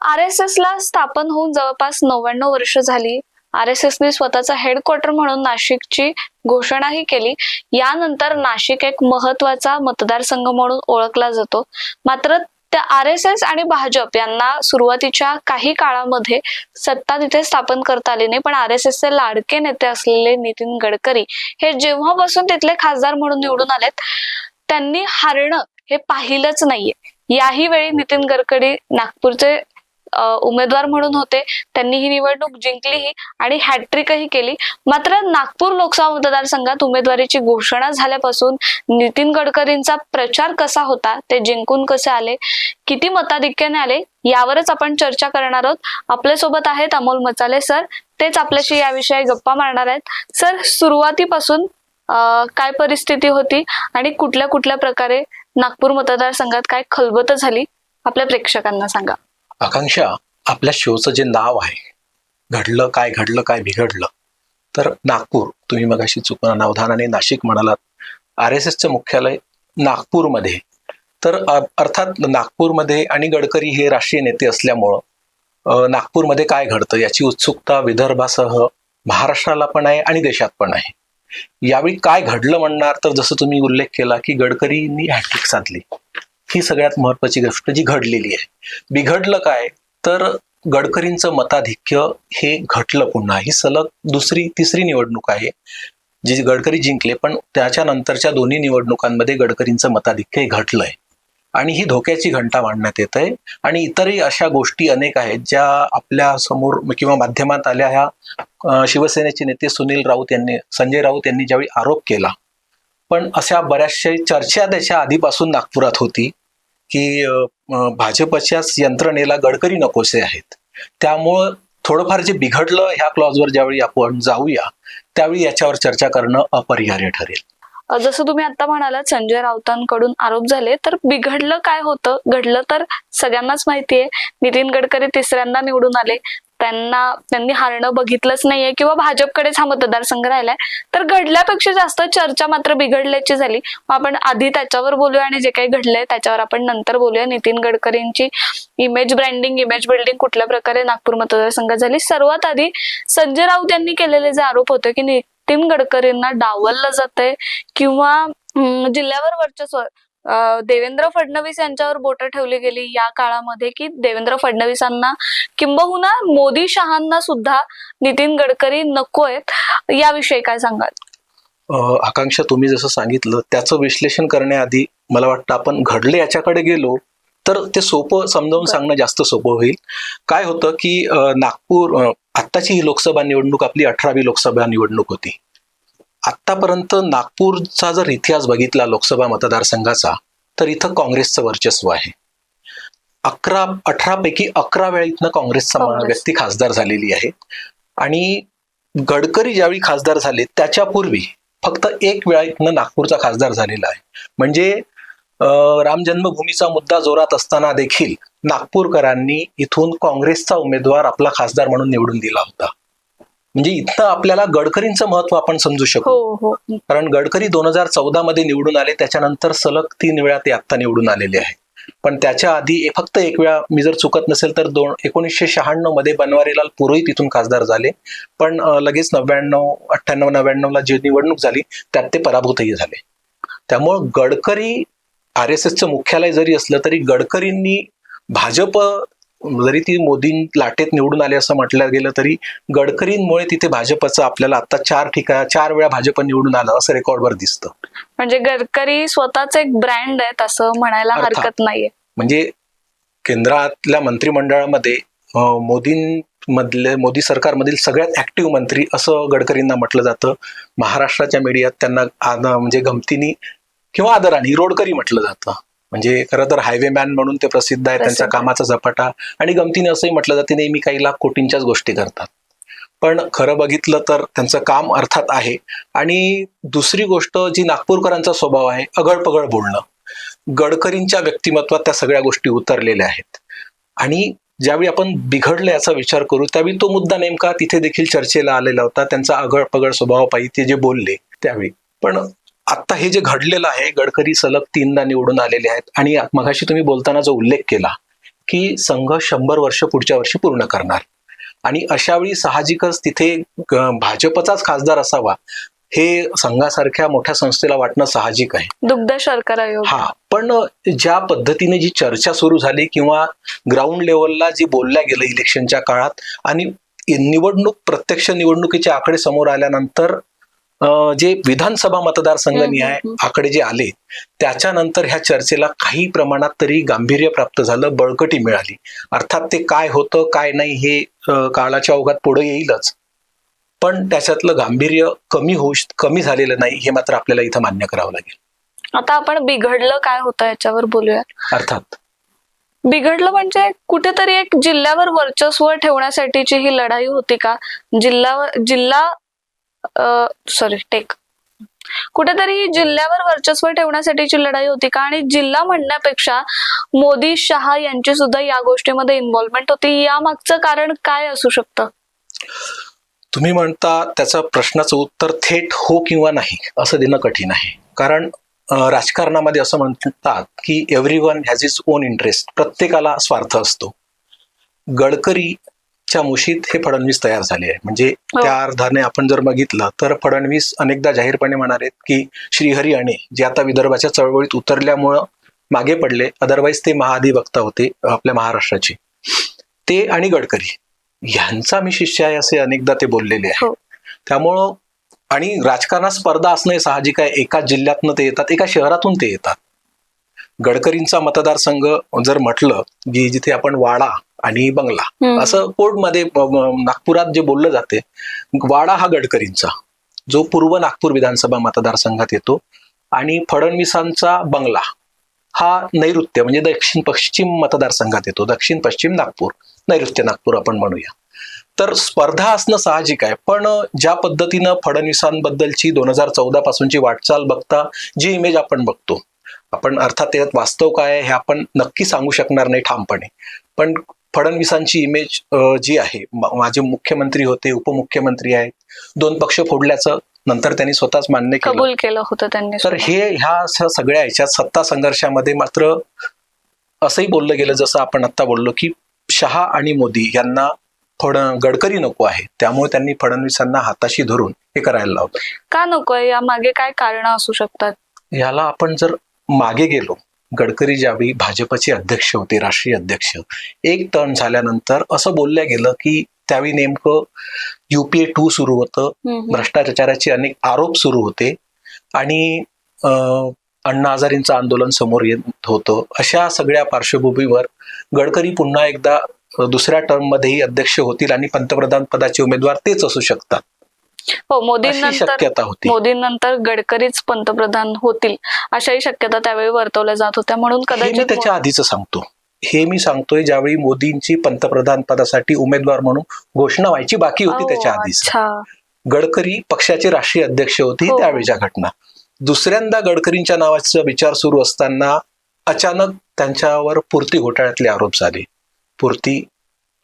R S S ला स्थापन होऊन जवळपास नव्याण्णव वर्ष झाली. आर एस एसने स्वतःचा हेडक्वार्टर म्हणून नाशिकची घोषणाही केली. यानंतर नाशिक एक महत्त्वाचा मतदारसंघ म्हणून ओळखला जातो. मात्र त्या आर एस एस आणि भाजप यांना सुरुवातीच्या काही काळामध्ये सत्ता तिथे स्थापन करता आली नाही. पण आर एस एसचे लाडके नेते असलेले नितीन गडकरी हे जेव्हापासून तिथले खासदार म्हणून निवडून आलेत त्यांनी हारणं हे पाहिलंच नाहीये. याही वेळी नितीन गडकरी नागपूरचे उमेदवार म्हणून होते. त्यांनी ही निवडणूक जिंकलीही आणि हॅट्रिकही केली. मात्र नागपूर लोकसभा मतदारसंघात उमेदवारीची घोषणा झाल्यापासून नितीन गडकरींचा प्रचार कसा होता ते जिंकून कसे आले किती मताधिक्याने आले यावरच आपण चर्चा करणार आहोत. आपल्यासोबत आहेत अमोल मचाले सर. तेच आपल्याशी याविषयी गप्पा मारणार आहेत. सर सुरुवातीपासून काय परिस्थिती होती आणि कुठल्या कुठल्या प्रकारे नागपूर मतदारसंघात काय खलबत झाली आपल्या प्रेक्षकांना सांगा. आकांक्षा आपल्या शोचं जे नाव आहे घडलं काय घडलं काय बिघडलं तर नागपूर तुम्ही मगाशी चुकून अनावधानाने नाशिक म्हणालात आर एस एसचं मुख्यालय नागपूरमध्ये. तर अर्थात नागपूरमध्ये आणि गडकरी हे राष्ट्रीय नेते असल्यामुळं नागपूरमध्ये काय घडतं याची उत्सुकता विदर्भासह महाराष्ट्राला पण आहे आणि देशात पण आहे. यावेळी काय घडलं म्हणणार तर जसं तुम्ही उल्लेख केला की गडकरींनी हॅट्रिक साधली. ही सगळ्यात महत्वाची गोष्ट जी घडलेली आहे. बिघडलं काय? तर गडकरींचं मताधिक्य हे घटलं पुन्हा. ही सलग दुसरी तिसरी निवडणूक आहे जी गडकरी जिंकले पण त्याच्या नंतरच्या दोन्ही निवडणुकांमध्ये गडकरींचं मताधिक्य हे घटलंय. आणि ही धोक्याची घंटा मांडण्यात येत आहे आणि इतरही अशा गोष्टी अनेक आहेत ज्या आपल्यासमोर किंवा माध्यमात आल्या ह्या शिवसेनेचे नेते सुनील राऊत यांनी संजय राऊत यांनी ज्यावेळी आरोप केला. पण अशा बऱ्याचशा चर्चा त्याच्या आधीपासून नागपुरात होती. की भाजपच्या भाजपच्याच यंत्रणेला गडकरी नकोसे आहेत. त्यामुळं थोडंफार जे बिघडलं ह्या क्लॉजवर ज्यावेळी आपण जाऊया त्यावेळी याच्यावर चर्चा करणं अपरिहार्य ठरेल. जसं तुम्ही आता म्हणालात संजय राऊतांकडून आरोप झाले तर बिघडलं काय होतं? घडलं तर सगळ्यांनाच माहितीये. नितीन गडकरी तिसऱ्यांदा निवडून आले. त्यांना त्यांनी हारणं बघितलंच नाहीये किंवा भाजपकडेच हा मतदारसंघ राहिलाय तर घडल्यापेक्षा जास्त चर्चा मात्र बिघडल्याची झाली. मग आपण आधी त्याच्यावर बोलूया आणि जे काही घडलंय त्याच्यावर आपण नंतर बोलूया. नितीन गडकरींची इमेज ब्रँडिंग इमेज बिल्डिंग कुठल्या प्रकारे नागपूर मतदारसंघात झाली? सर्वात आधी संजय राऊत यांनी केलेले जे आरोप होते की नितीन गडकरींना डावललं जातंय किंवा जिल्ह्यावर वर्चस्व देवेंद्र फडणवीस यांच्यावर बोट ठेवली गेली या काळामध्ये की देवेंद्र फडणवीसांना किंबहुना मोदी शहांना सुद्धा नितीन गडकरी नको आहेत. याविषयी काय सांगाल? आकांक्षा तुम्ही जसं सांगितलं त्याचं विश्लेषण करण्याआधी मला वाटतं आपण घडले याच्याकडे गेलो तर ते सोपं समजावून. सांगणं जास्त सोपं होईल. काय होतं की नागपूर आत्ताची ही लोकसभा निवडणूक आपली अठरावी लोकसभा निवडणूक होती. आत्तापर्यंत नागपूरचा जर इतिहास बघितला लोकसभा मतदारसंघाचा तर इथं काँग्रेसचं वर्चस्व आहे. अकरा अठरा पैकी अकरा वेळा इथनं काँग्रेसचा काँग्रेस. व्यक्ती खासदार झालेली आहे आणि गडकरी ज्यावेळी खासदार झाले त्याच्यापूर्वी फक्त एक वेळा इथनं नागपूरचा खासदार झालेला आहे. म्हणजे राम जन्मभूमीचा मुद्दा जोरात असताना देखील नागपूरकरांनी इथून काँग्रेसचा उमेदवार आपला खासदार म्हणून निवडून दिला होता. म्हणजे इथनं आपल्याला गडकरींचं महत्त्व आपण समजू शकतो हो हो. कारण गडकरी दोन हजार चौदा मध्ये निवडून आले त्याच्यानंतर सलग तीन वेळा ते आत्ता निवडून आलेले आहे. पण त्याच्या आधी फक्त एक वेळा मी जर चुकत नसेल तर दोन एकोणीसशे शहाण्णवमध्ये बनवारीलाल पुरोहित तिथून खासदार झाले. पण लगेच नव्याण्णव अठ्ठ्याण्णव नव्याण्णवला जी निवडणूक झाली त्यात ते पराभूतही झाले. त्यामुळं गडकरी आर एस एसचं मुख्यालय जरी असलं तरी गडकरींनी भाजप जरी ती मोदी लाटेत निवडून आले असं म्हटलं गेलं तरी गडकरींमुळे तिथे भाजपचं आपल्याला आता चार ठिकाण चार वेळा भाजप निवडून आलं असं रेकॉर्डवर दिसतं. म्हणजे गडकरी स्वतःच एक ब्रँड आहेत असं म्हणायला. हरकत नाहीये. म्हणजे केंद्रातल्या मंत्रिमंडळामध्ये अं, मोदींमधले मोदी सरकारमधील सगळ्यात ऍक्टिव्ह मंत्री असं गडकरींना म्हटलं जातं. महाराष्ट्राच्या मीडियात त्यांना म्हणजे गमतीनी किंवा आदराने रोडकरी म्हटलं जातं. म्हणजे खरं तर हायवे मॅन म्हणून ते प्रसिद्ध आहे त्यांच्या. कामाचा झपाटा. आणि गमतीने असंही म्हटलं जाते नेहमी काही लाख कोटींच्याच गोष्टी करतात. पण खरं बघितलं तर त्यांचं काम अर्थात आहे. आणि दुसरी गोष्ट जी नागपूरकरांचा स्वभाव आहे अगळपगळ बोलणं. गडकरींच्या व्यक्तिमत्वात त्या सगळ्या गोष्टी उतरलेल्या आहेत. आणि ज्यावेळी आपण बिघडलं याचा विचार करू त्यावेळी तो मुद्दा नेमका तिथे देखील चर्चेला आलेला होता. त्यांचा अगळपगळ स्वभाव पायी ते जे बोलले त्यावेळी. पण आता हे जे घडलेलं आहे गडकरी सलग तीनदा निवडून आलेले आहेत. आणि मगाशी तुम्ही बोलताना जो उल्लेख केला की संघ शंभर वर्ष पुढच्या वर्षी पूर्ण करणार. आणि अशा वेळी साहजिकच तिथे भाजपचाच खासदार असावा हे संघासारख्या मोठ्या संस्थेला वाटणं साहजिक आहे. दुग्ध शर्करा हा पण ज्या पद्धतीने जी चर्चा सुरू झाली किंवा ग्राउंड लेवलला जी बोलल्या गेलं इलेक्शनच्या काळात आणि निवडणूक प्रत्यक्ष निवडणुकीचे आकडे समोर आल्यानंतर जे विधानसभा मतदारसंघ हम्म, निहाय हम्म. आकडे जे आले त्याच्यानंतर ह्या चर्चेला काही प्रमाणात तरी गांभीर्य प्राप्त झालं बळकटी मिळाली. अर्थात ते काय होतं काय नाही हे काळाच्या ओघात पुढे येईलच. पण त्याच्यातलं गांभीर्य कमी होऊ कमी झालेलं नाही हे मात्र आपल्याला इथं मान्य करावं लागेल. आता आपण बिघडलं काय होतं याच्यावर बोलूया अर्थात. बिघडलं म्हणजे कुठेतरी एक जिल्ह्यावर वर्चस्व ठेवण्यासाठीची ही लढाई होती का? जिल्ह्यावर जिल्हा सॉरी टेक कुठेतरी जिल्ह्यावर वर्चस्व ठेवण्यासाठीची लढाई होती का? आणि जिल्हा म्हणण्यापेक्षा मोदी शहा यांची सुद्धा या गोष्टीमध्ये इन्व्हॉल्वमेंट होती. या मागचं कारण काय असू शकतं? तुम्ही म्हणता त्याचा प्रश्नाचं उत्तर थेट हो किंवा नाही असं देणं कठीण आहे. कारण राजकारणामध्ये असं म्हणतात की every one has his own interest प्रत्येकाला स्वार्थ असतो. गडकरी गडकरीच्या मुशीत हे फडणवीस तयार झाले आहे म्हणजे हो. त्या अर्थाने आपण जर बघितलं तर फडणवीस अनेकदा जाहीरपणे म्हणाले की श्रीहरी अणे जे आता विदर्भाच्या चळवळीत उतरल्यामुळं मागे पडले अदरवाईज ते महाधिवक्ता होते आपल्या महाराष्ट्राचे. ते आणि गडकरी ह्यांचा मी शिष्य आहे असे अनेकदा ते बोललेले आहे हो. त्यामुळं आणि राजकारणात स्पर्धा असणं हे साहजिक आहे. एका जिल्ह्यातनं ते येतात एका शहरातून ते येतात. गडकरींचा मतदारसंघ जर म्हटलं की जिथे आपण वाडा आणि बंगला. असं कोर्टमध्ये नागपुरात जे बोललं जाते वाडा हा गडकरींचा जो पूर्व नागपूर विधानसभा मतदारसंघात येतो आणि फडणवीसांचा बंगला हा नैऋत्य म्हणजे दक्षिण पश्चिम मतदारसंघात येतो. दक्षिण पश्चिम नागपूर नैऋत्य नागपूर आपण म्हणूया. तर स्पर्धा असणं साहजिक आहे पण ज्या पद्धतीनं फडणवीसांबद्दलची दोन हजार चौदा पासूनची वाटचाल बघता जी इमेज आपण बघतो आपण अर्थात त्यात वास्तव काय हे आपण नक्की सांगू शकणार नाही ठामपणे. पण फडणवीसांची इमेज जी आहे माझे मुख्यमंत्री होते उपमुख्यमंत्री आहेत दोन पक्ष फोडल्याचं नंतर त्यांनी स्वतःच मान्य केलं. कबूल केलं होतं त्यांनी तर. हे ह्या सगळ्या ह्याच्यात सत्ता संघर्षामध्ये मात्र असंही बोललं गेलं जसं आपण आता बोललो की शहा आणि मोदी यांना फड गडकरी नको आहे. त्यामुळे त्यांनी फडणवीसांना हाताशी धरून हे करायला लावलं. का नकोय या मागे काय कारण असू शकतात? याला आपण जर मागे गेलो गडकरी ज्यावेळी भाजपचे अध्यक्ष होते राष्ट्रीय अध्यक्ष एक टर्न झाल्यानंतर असं बोलल्या गेलं की त्यावेळी नेमकं युपीए टू सुरू होतं. भ्रष्टाचाराचे अनेक आरोप सुरू होते आणि अण्णा हजारींचं आंदोलन समोर येत होतं अशा सगळ्या पार्श्वभूमीवर गडकरी पुन्हा एकदा दुसऱ्या टर्म मध्येही अध्यक्ष होतील आणि पंतप्रधान पदाचे उमेदवार तेच असू शकतात हो मोदींनंतर शक्यता होती. मोदींनंतर गडकरीच पंतप्रधान होतील अशाही शक्यता त्यावेळी वर्तवल्या जात होत्या. म्हणून कदाचित त्याच्या आधीच सांगतो. हे मी सांगतोय ज्यावेळी मोदींची पंतप्रधान पदासाठी उमेदवार म्हणून घोषणा व्हायची बाकी होती त्याच्या आधीच. गडकरी पक्षाचे राष्ट्रीय अध्यक्ष होते हो. त्यावेळीच्या घटना. दुसऱ्यांदा गडकरींच्या नावाचा विचार सुरू असताना अचानक त्यांच्यावर पूर्ती घोटाळ्यातले आरोप झाले. पूर्ती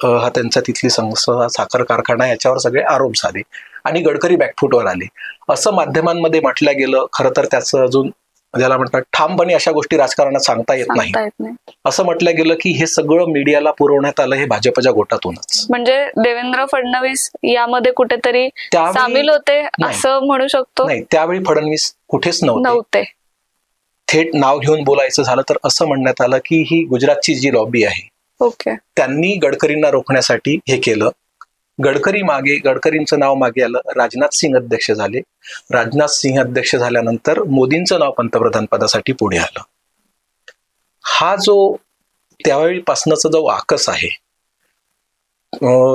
हा त्यांचा तिथली संस्था साखर कारखाना याच्यावर सगळे आरोप झाले. आणि गडकरी बॅकफुटवर आले. असं माध्यमांमध्ये म्हटलं गेलं खरं तर त्याचं अजून ज्याला म्हणतात ठामपणे अशा गोष्टी राजकारणात सांगता येत नाही. असं म्हटलं गेलं की हे सगळं मीडियाला पुरवण्यात आलं हे भाजपच्या गोटातूनच. म्हणजे देवेंद्र फडणवीस यामध्ये कुठेतरी सामील होते. असं म्हणू शकतो? नाही त्यावेळी फडणवीस कुठेच नव्हते. थेट नाव घेऊन बोलायचं झालं तर असं म्हणण्यात आलं की ही गुजरातची जी लॉबी आहे ओके. त्यांनी गडकरींना रोखण्यासाठी हे केलं. गडकरी मागे गडकरींचं नाव मागे आलं. राजनाथ सिंग अध्यक्ष झाले. राजनाथ सिंह अध्यक्ष झाल्यानंतर मोदींचं नाव पंतप्रधान पदासाठी पुढे आलं. हा जो त्यावेळीपासनाचा जो आकस आहे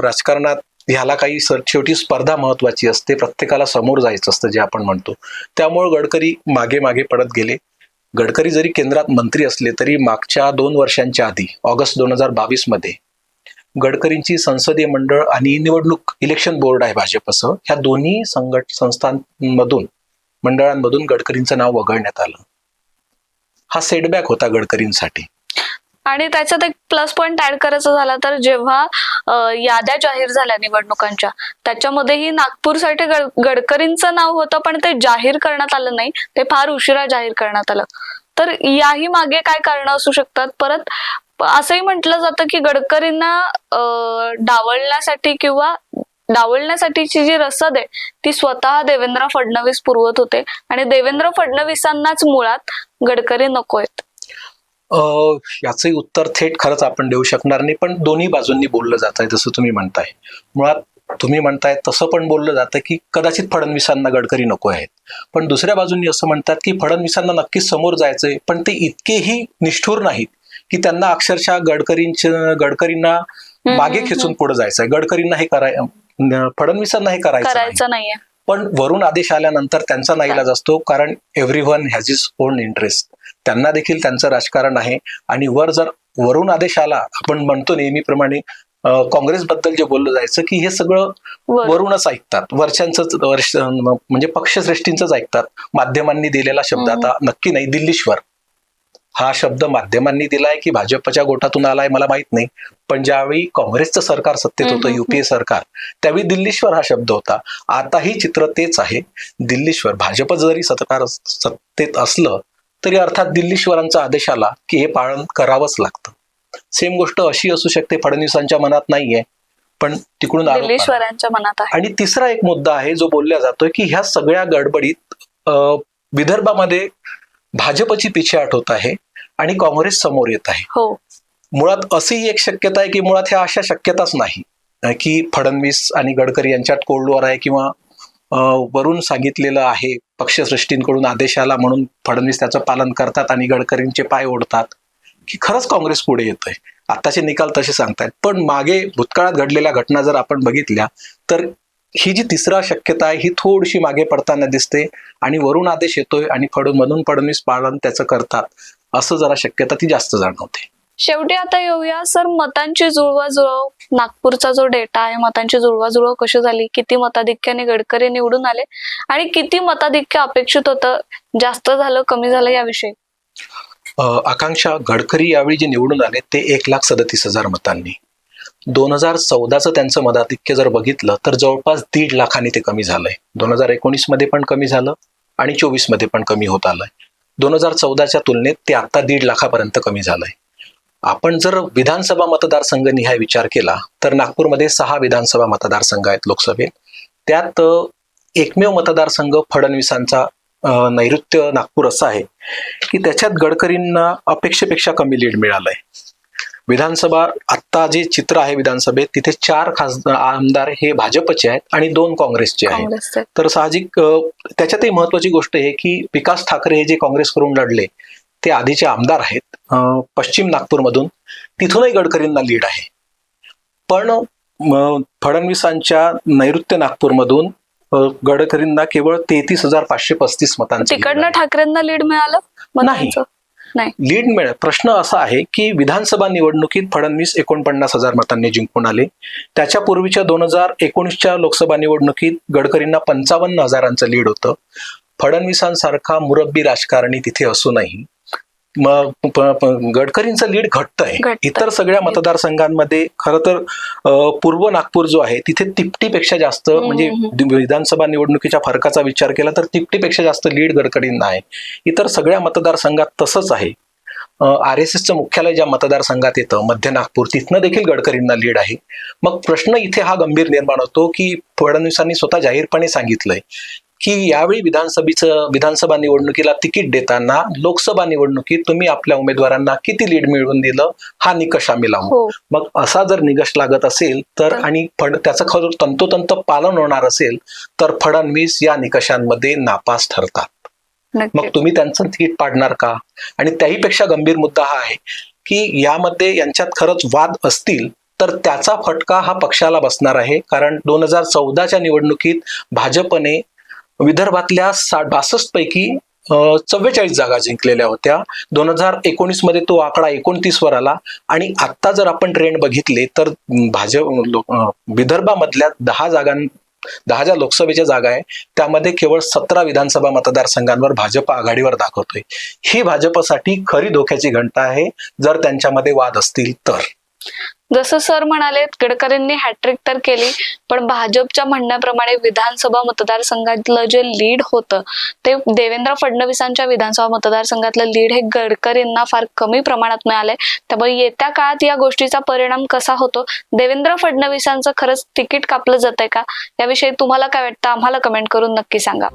राजकारणात ह्याला काही सर शेवटी स्पर्धा महत्वाची असते. प्रत्येकाला समोर जायचं असतं जे आपण म्हणतो. त्यामुळे गडकरी मागे मागे पडत गेले. गडकरी जरी केंद्रात मंत्री असले तरी मागच्या दोन वर्षांच्या आधी ऑगस्ट दोन हजार बावीसमध्ये गडकरींची संसदीय मंडळ आणि निवडणूक इलेक्शन बोर्ड आहे भाजपचं. ह्या दोन्ही संघट संस्थांमधून मंडळांमधून गडकरींचं नाव वगळण्यात आलं. हा सेटबॅक होता गडकरींसाठी. आणि त्याच्यात एक प्लस पॉईंट ऍड करायचा झाला तर जेव्हा याद्या जाहीर झाल्या निवडणुकांच्या. त्याच्यामध्येही नागपूरसाठी गडकरींचं नाव होतं पण ते जाहीर करण्यात आलं नाही. ते फार उशिरा जाहीर करण्यात आलं. तर याही मागे काय कारण असू शकतात? परत असंही म्हटलं जातं की गडकरींना डावलण्यासाठी किंवा डावलण्यासाठीची जी रसद आहे ती स्वतः देवेंद्र फडणवीस पुरवत होते. आणि देवेंद्र फडणवीसांनाच मुळात गडकरी नको आहेत. याचंही उत्तर थेट खरंच आपण देऊ शकणार नाही पण दोन्ही बाजूंनी बोललं जात आहे जसं तुम्ही म्हणताय. मुळात तुम्ही म्हणताय तसं पण बोललं जातं की कदाचित फडणवीसांना गडकरी नको आहेत. पण दुसऱ्या बाजूंनी असं म्हणतात की फडणवीसांना नक्कीच समोर जायचंय पण ते इतकेही निष्ठूर नाहीत की त्यांना अक्षरशः गडकरींच्या गडकरींना मागे खेचून पुढे जायचंय. गडकरींना हे कराय फडणवीसांना हे करायचं नाही. पण वरून आदेश आल्यानंतर त्यांचा नाईलाज असतो कारण every one has his own interest त्यांना देखील त्यांचं राजकारण आहे. आणि वर जर वरून आदेश आला आपण म्हणतो नेहमीप्रमाणे काँग्रेसबद्दल जे बोललं जायचं की हे सगळं वर- वरूनच ऐकतात. वरच्यांच वर्ष म्हणजे पक्षश्रेष्ठींचंच ऐकतात. माध्यमांनी दिलेला शब्द. आता नक्की नाही दिल्लीश्वर. हा शब्द माध्यमांनी दिलाय की भाजपच्या गोठातून आलाय मला माहीत नाही. पण ज्यावेळी काँग्रेसचं सरकार सत्तेत होतं युपीए सरकार त्यावेळी दिल्लीश्वर हा शब्द होता. आताही चित्र तेच आहे. दिल्लीश्वर भाजप जरी सरकार सत्तेत असलं तरी अर्थात दिल्लीश्वरांचा आदेश आला की हे पालन करावंच लागतं. सेम गोष्ट अशी असू शकते फडणवीसांच्या मनात नाहीये पण तिकडून. दिल्लीश्वरांच्या मनात आहे. आणि तिसरा एक मुद्दा आहे जो बोलला जातोय की ह्या सगळ्या गडबडीत विदर्भामध्ये भाजपची पिछेहाट होत आहे आणि काँग्रेस समोर येत आहे. हो. मुळात अशी एक शक्यता आहे की मुळात ह्या अशा शक्यताच नाही की फडणवीस आणि गडकरी यांच्यात कोल्ड वॉर आहे किंवा वरून सांगितलेलं आहे पक्षश्रेष्ठींकडून आदेश आला म्हणून फडणवीस त्याचं पालन करतात आणि गडकरींचे पाय ओढतात की खरंच काँग्रेस पुढे येत आहे आताचे निकाल तसे सांगतायत. पण मागे भूतकाळात घडलेल्या घटना जर आपण बघितल्या तर ही जी तिसरा शक्यता आहे ही थोडीशी मागे पडताना दिसते आणि वरून आदेश येतोय आणि फडून म्हणून फडणवीस पालन त्याचं करतात असं जरा शक्यता ती जास्त जाणवते. शेवटी आता येऊया. सर मतांची जुळवाजुळव. नागपूरचा जो डेटा आहे मतांची जुळवाजुळव कशी झाली? किती मताधिक्याने गडकरी निवडून आले? आणि किती मताधिक्य अपेक्षित होतं? जास्त झालं कमी झालं याविषयी? आकांक्षा गडकरी यावेळी जे निवडून आले ते एक लाख सदतीस हजार मतांनी. दोन हजार चौदाचं त्यांचं मताधिक्य जर बघितलं तर जवळपास दीड लाखांनी ते कमी झालंय. दोन हजार एकोणीसमध्ये पण कमी झालं आणि चोवीसमध्ये पण कमी होत आलंय. दोन हजार चौदाच्या तुलनेत ते आता दीड लाखापर्यंत कमी झालंय. आपण जर विधानसभा मतदारसंघ निहाय विचार केला तर नागपूरमध्ये सहा विधानसभा मतदारसंघ आहेत लोकसभेत. त्यात एकमेव मतदारसंघ फडणवीसांचा नैऋत्य नागपूर असा आहे की त्याच्यात गडकरींना अपेक्षेपेक्षा कमी लीड मिळालंय. विधानसभा आत्ता जे चित्र आहे विधानसभेत तिथे चार खासदार आमदार हे भाजपचे आहेत आणि दोन काँग्रेसचे आहेत. तर साहजिक त्याच्यातही महत्वाची गोष्ट आहे की विकास ठाकरे हे जे काँग्रेसकडून लढले ते आधीचे आमदार आहेत. पश्चिम नागपूरमधून तिथूनही गडकरींना लीड आहे. पण फडणवीसांच्या नैऋत्य नागपूरमधून गडकरींना केवळ तेहतीस हजार पाचशे पस्तीस मतांचं तिकडनं. ठाकरेंना लीड मिळालं? नाही. लीड मिळेल प्रश्न असा आहे की विधानसभा निवडणुकीत फडणवीस एकोणपन्नास हजार मतांनी जिंकून आले. त्याच्या पूर्वीच्या दोन हजार एकोणीसच्या लोकसभा निवडणुकीत गडकरींना पंचावन्न हजारांचं लीड होतं. फडणवीसांसारखा मुरब्बी राजकारणी तिथे असूनही गडकरींचं लीड घटतंय. इतर सगळ्या मतदारसंघांमध्ये खरं तर पूर्व नागपूर जो आहे तिथे तिपटीपेक्षा जास्त म्हणजे. विधानसभा निवडणुकीच्या फरकाचा विचार केला तर तिपटीपेक्षा जास्त लीड गडकरींना आहे. इतर सगळ्या मतदारसंघात तसंच आहे. आर एस एसचं मुख्यालय ज्या मतदारसंघात येतं मध्य नागपूर तिथनं देखील गडकरींना लीड आहे. मग प्रश्न इथे हा गंभीर निर्माण होतो की फडणवीसांनी स्वतः जाहीरपणे सांगितलंय की यावेळी विधानसभेचं विधानसभा निवडणुकीला तिकीट देताना लोकसभा निवडणुकीत तुम्ही आपल्या उमेदवारांना किती लीड मिळवून दिलं हा निकष आम्ही लावू. हो. मग असा जर निकष लागत असेल तर आणि फड त्याचं खरं तंतोतंत पालन होणार असेल तर फडणवीस या निकषांमध्ये नापास ठरतात. मग तुम्ही त्यांचं तिकीट पाडणार का? आणि त्याहीपेक्षा गंभीर मुद्दा हा आहे की यामध्ये यांच्यात खरंच वाद असतील तर त्याचा फटका हा पक्षाला बसणार आहे. कारण दोन हजार चौदाच्या निवडणुकीत भाजपने विदर्भातल्या साठ बासष्ट पैकी चव्वेचाळीस जागा जिंकलेल्या होत्या. दोन हजार एकोणीसमध्ये तो आकडा एकोणतीस वर आला. आणि आता जर आपण ट्रेंड बघितले तर भाजप विदर्भामधल्या दहा जागां दहा ज्या लोकसभेच्या जागा आहे. त्यामध्ये केवळ सतरा विधानसभा मतदारसंघांवर भाजप आघाडीवर दाखवतोय. ही भाजपसाठी खरी धोक्याची घंटा आहे. जर त्यांच्यामध्ये वाद असतील तर. जसं सर म्हणाले गडकरींनी हॅट्रिक तर केली पण भाजपच्या म्हणण्याप्रमाणे विधानसभा मतदारसंघातलं जे लीड होतं ते देवेंद्र फडणवीसांच्या विधानसभा मतदारसंघातलं लीड हे गडकरींना फार कमी प्रमाणात मिळालंय त्यामुळे येत्या काळात या गोष्टीचा परिणाम कसा होतो? देवेंद्र फडणवीसांचं खरंच तिकीट कापलं जातंय का? याविषयी तुम्हाला काय वाटतं? आम्हाला कमेंट करून नक्की सांगा.